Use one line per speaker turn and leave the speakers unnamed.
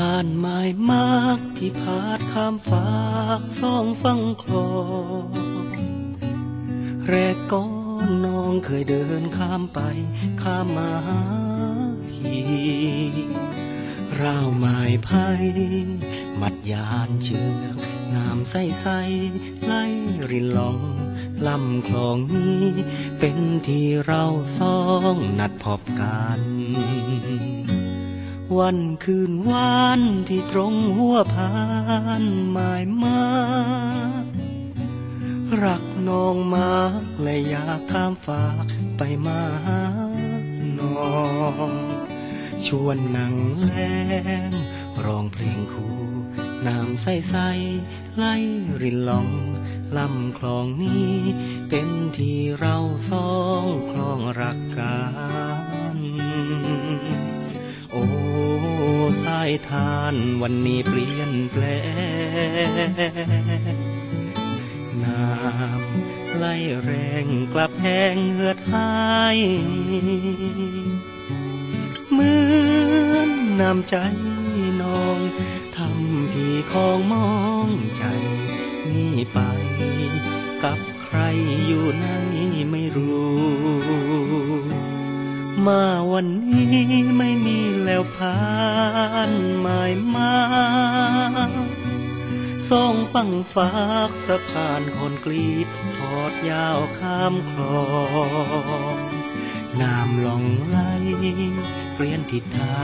ผ่านไม้มากที่พาดข้ามฝากสองฟังคลองแรกก้อนน้องเคยเดินข้ามไปข้ามมาหาพี่ราวไม้ไผ่มัดยานเชือกน้ำใสใสไหลรินลองลำคลองนี้ เป็นที่เราสองนัดพบกัน วันคืนวานที่ตรงหัวพานหมายมารักน้องมากและอยากข้ามฝากไปมาหาน้องชวนนั่งแลงร้องเพลงคู่น้ำใสใสไหลรินลองลำคลองนี้ เป็นที่เราสองคลองรักกัน โอ้ ทานวันนี้เปลี่ยนแปลงน้ำไหลแรงกลับแห้งเหือดหายเหมือนน้ำใจน้องทำพี่ของมองใจนี่ไป กับใครอยู่ไหนไม่รู้ มาวันนี้ไม่มีแล้วผ่า นหมายมาส่องฟังฝากสะพานคนกรีดทอดยาวข้ามคลอง น้ำหลองไหลเปลี่ยนทิศทาง